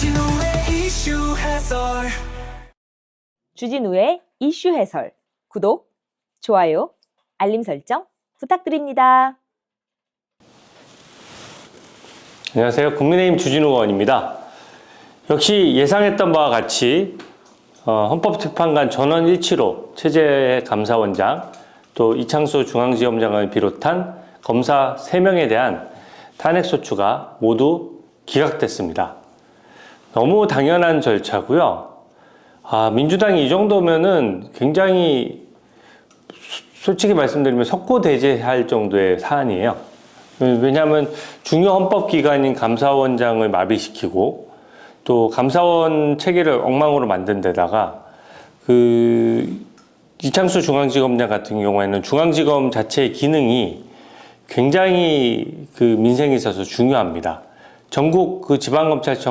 주진우의 이슈 해설 주진우의 이슈 해설. 구독, 좋아요, 알림 설정 부탁드립니다. 안녕하세요. 국민의힘 주진우 의원입니다. 역시 예상했던 바와 같이 어, 헌법재판관 전원 일치로 최재 감사원장 또 이창수 중앙지검장을 비롯한 검사 3명에 대한 탄핵소추가 모두 기각됐습니다. 너무 당연한 절차고요. 아, 민주당이 이 정도면은 굉장히 솔직히 말씀드리면 석고대죄할 정도의 사안이에요. 왜냐하면 중요 헌법기관인 감사원장을 마비시키고 또 감사원 체계를 엉망으로 만든 데다가 그 이창수 중앙지검장 같은 경우에는 중앙지검 자체의 기능이 굉장히 그 민생에 있어서 중요합니다. 전국 그 지방검찰청